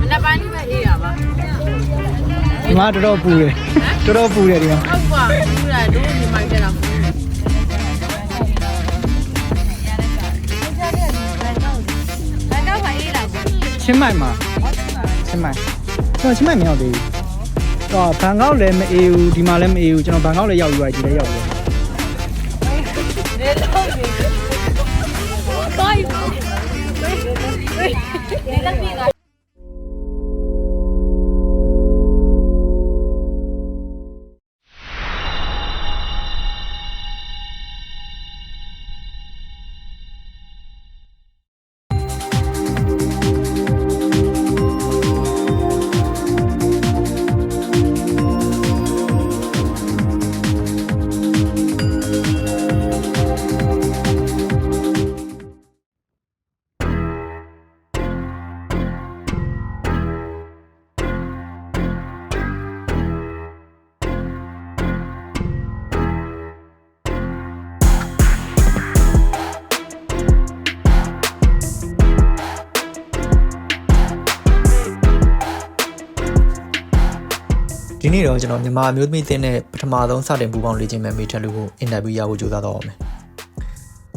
မနက်ပိုင်းလေးပဲအေးရပါဒီမှာတော်တော်ပူတယ်တော်တော်ပူတယ်ဒီမှာဟုတ်ပါဘူးလားတို့ဒီမိုက်တက်တာမဟုတ်ဘူးချင်းမိုင်မှာချင်းမိုင်ကျွန်တော်ချင်းမိုင်မရောက်သေးဘူးတော့ဘန်ကောက်လည်းမအေးဘူးဒီမှာလည်းမအေးဘူးကျွန်တော်ဘန်ကောက်လည်းရောက်ယူလိုက်ဒီလည်းရောက်ယူ ဒီနေ့တော့ကျွန်တော်မြန်မာအမျိုးသမီးတင်းနဲ့ပထမဆုံးစတင်ပူးပေါင်းလေ့ကျင့်မဲ့မိထက်လူကိုအင်တာဗျူးရဖို့ကြိုးစားတော့အောင်မယ်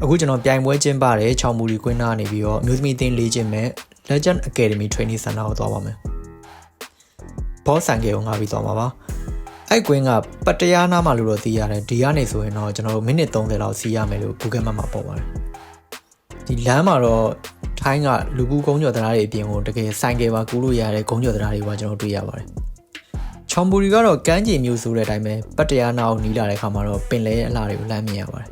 အခုကျွန်တော်ပြိုင်ပွဲကျင်းပတဲ့ချောင်မူရီကွင်းနာနေပြီးတော့အမျိုးသမီးတင်းလေ့ကျင့်မဲ့ Legend Academy Training Center ကိုသွားပါမယ်ဘောဆန်ကေကိုငါပြီးသွားမှာပါအဲ့ကွင်းကပတ္တရားနားမှာလို့တော့သိရတယ်ဒီကနေဆိုရင်တော့ကျွန်တော်တို့မိနစ်30လောက်စီးရမယ်လို့ Google Map မှာပေါ်ပါတယ်ဒီလမ်းမှာတော့ထိုင်းကလူကူကုန်းကျော်တရားတွေအပြင်ကိုတကယ်ဆိုင်ကယ်ပါကူးလို့ရတဲ့ကုန်းကျော်တရားတွေပါကျွန်တော်တွေ့ရပါတယ် ချောင်ပူရီကတော့ကမ်းခြေမျိုးဆိုတဲ့အတိုင်းပဲပတ္တရားနာကိုနီးလာတဲ့ခါမှာတော့ပင်လဲအလှတွေကိုလှမ်းမြင်ရပါတယ်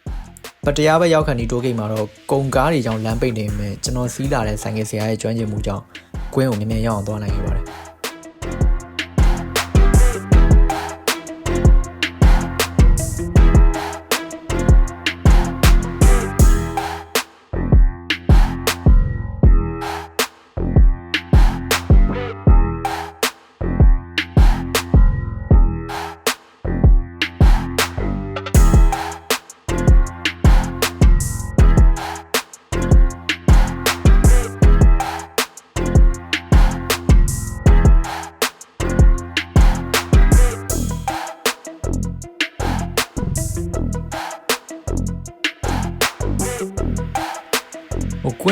။ပတ္တရားပဲရောက်ခန်ဒီတိုးဂိတ်မှာတော့ကုံကားတွေကြောင့်လမ်းပိတ်နေပေမဲ့ကျွန်တော်စီးလာတဲ့ဆိုင်ကယ်ဆရာရဲ့ကျွမ်းကျင်မှုကြောင့်ကွင်းကိုမြင်မြင်ရောက်အောင်သွားနိုင်ခဲ့ပါတယ်။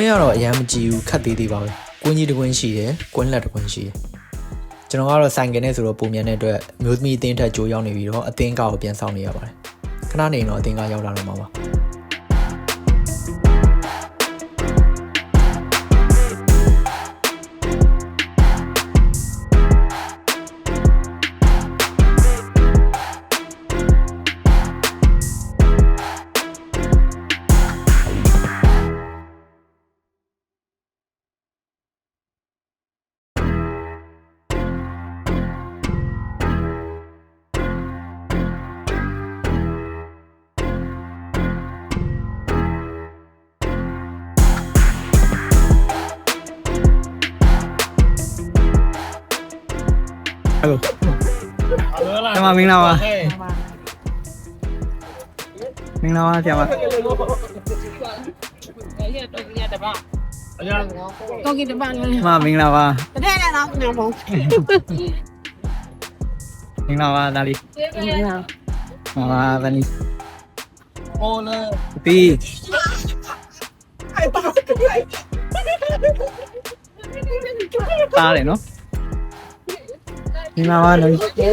င်းကတော့အရန်မကြည့်ဘူးခတ်သေးသေးပါပဲ။ကွင်းကြီးတစ်ကွင်းရှိတယ်၊ကွင်းလက်တစ်ကွင်းရှိတယ်။ကျွန်တော်ကတော့ဆိုင်ကယ်နဲ့ဆိုတော့ပုံမြန်တဲ့အတွက်အမျိုးသမီးအတင်းထက်ကြိုးရောက်နေပြီးတော့အတင်းကားကိုပြန်ဆောင်နေရပါတယ်။ခဏနေရင်တော့အတင်းကားရောက်လာတော့မှာပါ။ ဟယ်လိုဆရာမမင်္ဂလာပါမင်္ဂလာပါဆရာမတော့ကိတပန်းလို့ဆရာ မမင်္ဂလာပါတထဲ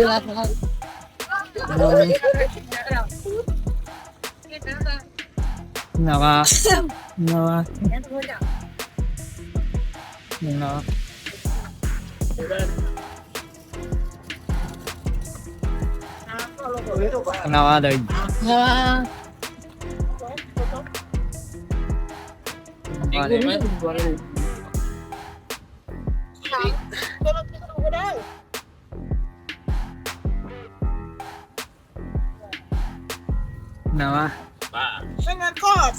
နဲ့တော့နေဖို့ နီဟောလာတီတားတယ်နော်မင်္ဂလာပါနော်မင်္ဂလာပါမင်္ဂလာပါမင်္ဂလာပါမင်္ဂလာပါဒေါ်ဟာနာပါ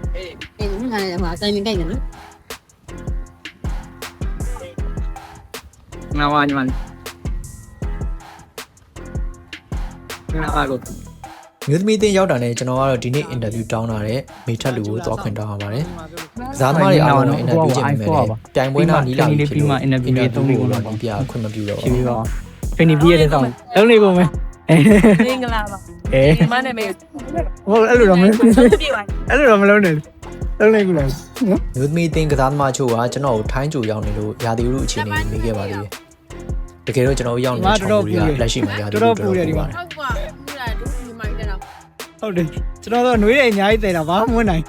အဲ့ငါလည်းမှာဆိုင်နေကြတယ်နော်နာပါညီမလေးနာပါကိုမြို့သမီးအတင်းရောက်တာနဲ့ကျွန်တော်ကတော့ဒီနေ့အင်တာဗျူးတောင်းတာတဲ့မိထက်လူကိုသွားခွင့်တောင်းရပါတယ်စားသမားတွေအားလုံးအင်တာဗျူးကြည့်မယ်ဟိုလေကပြိုင်ပွဲနာနီးလာပြီဖြစ်လို့ပြီးမှ interview တွေသုံးလို့တော့ပြခွင့်မပြုတော့ဖြေဘူးပြီးတော့ဖိနေပြီးရတဲ့ဆောင်လုံးနေကုန်မယ်အဲ မင်္ဂလာပါအဲဒီမနဲ့မေဟိုအဲ့လိုတော့မပြည့်ပါအဲ့လိုတော့မလုံးနဲ့လုံးနေကူလားနော်မျိုးသမီးတင်းကစားသမားချို့ကကျွန်တော်ကိုထိုင်းကြိုရောက်နေလို့ရာသီဥတုအခြေအနေမေးခဲ့ပါသေးတယ်တကယ်တော့ကျွန်တော်ရောက်နေတဲ့ချောင်းတွေကလက်ရှိမှာရာသီဥတုတော်တော်ပူပါတယ်ဟုတ်ပါဘူးလားတို့ဒီမိုင်းတက်တော့ဟုတ်တယ်ကျွန်တော်တို့နှွေးတယ်အများကြီးတည်တာဘာမှမဝင်နိုင်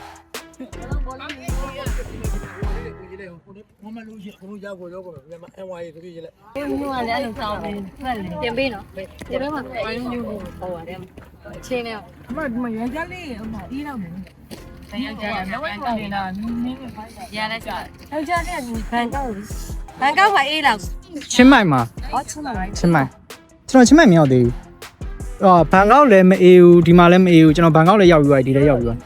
ဘယ်မျိုးကလည်းအဲ့လိုစောင်းနေဖက်လေပြင်ပေးနော်ဒီဘက်မှာဘယ်မျိုးကိုပေါ်ရတယ်အချင်းနဲ့အမဒီမှာရန်ကြလေးအမအေးတော့မယ်။ရန်ကြလေးတော့တော့နေတာနင်းနေပါ့ရလဲကြ။ရန်ကြလေးကဒီဘန်ကောက်ဘန်ကောက်ကအေးလောက်ချင်းမိုင်မှာဟောချင်လိုက်ချင်းမိုင်ကျွန်တော်ချင်းမိုင်မရောက်သေးဘူးအော်ဘန်ကောက်လည်းမအေးဘူးဒီမှာလည်းမအေးဘူးကျွန်တော်ဘန်ကောက်လည်းရောက်ပြီးသွားဒီလည်းရောက်ပြီးသွား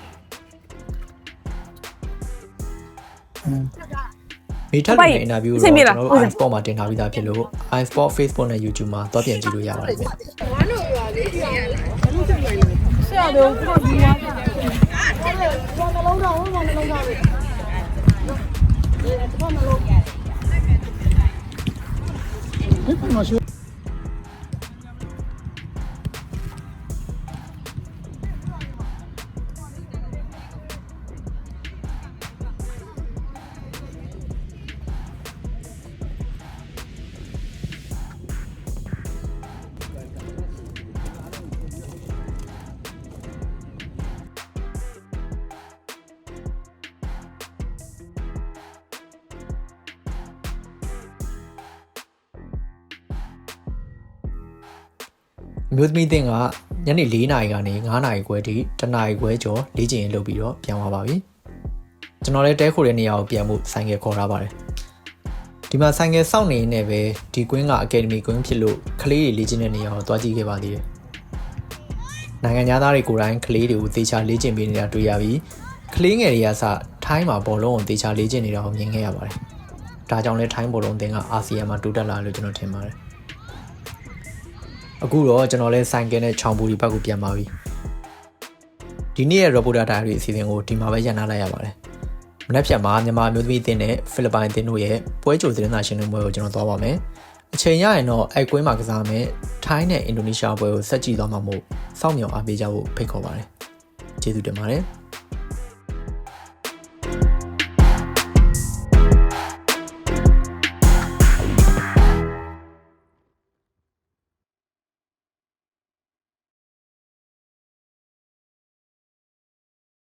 မိထက်တဲ့အင်တာဗျူးကိုကျွန်တော်တို့ iSport မှာတင်ထားပြီးသားဖြစ်လို့ iSport Facebook နဲ့ YouTube မှာသွားပြန်ကြည့်လို့ရပါတယ်ခင်ဗျဆရာတို့ကတော့ဒီမှာမရှိ အမျိုးသမီးတင်းကညနေ4နာရီကနေ9နာရီခွဲထိတနာရီခွဲကျော်လေ့ကျင့်ရေးလုပ်ပြီးတော့ပြန်သွားပါပြီကျွန်တော်လည်းတဲခိုတဲ့နေရာကိုပြန်ဖို့ဆိုင်ကယ်ခေါ်ထားပါတယ်ဒီမှာဆိုင်ကယ်စောင့်နေနေပဲဒီကွင်းကအကယ်ဒမီကွင်းဖြစ်လို့ကလေးတွေလေ့ကျင့်တဲ့နေရာကိုသွားကြည့်ခဲ့ပါသေးတယ်နိုင်ငံသားတွေကိုယ်တိုင်ကလေးတွေကိုသေချာလေ့ကျင့်ပေးနေတာတွေ့ရပြီးကလေးငယ်တွေကစထိုင်းမှာဘောလုံးကိုသေချာလေ့ကျင့်နေတာကိုမြင်ခဲ့ရပါတယ်ဒါကြောင့်လဲထိုင်းဘောလုံးအသင်းကအာဆီယံမှာတိုးတက်လာလို့ကျွန်တော်ထင်ပါတယ် အခုတော့ကျွန်တော်လဲဆိုင်ကယ်နဲ့ချောင်းပူဒီဘက်ကိုပြန်ပါပြီဒီနေ့ရဲ့ reporter diary အစီအစဉ်ကိုဒီမှာပဲရပ်နားလိုက်ရပါတယ်မနေ့ဖြတ်မှာမြန်မာမျိုးသမီးအသင်းနဲ့ဖိလစ်ပိုင်အသင်းတို့ရဲ့ပွဲကြိုသတင်းစာရှင်းလင်းပွဲကိုကျွန်တော်သွားပါမယ်အချိန်ရရင်တော့အိုက်ကွင်းမှာကစားမယ်ထိုင်းနဲ့အင်ဒိုနီးရှားပွဲကိုဆက်ကြည့်သွားမှာမို့စောင့်မျှော်အားပေးကြဖို့ဖိတ်ခေါ်ပါတယ်ကျေးဇူးတင်ပါတယ်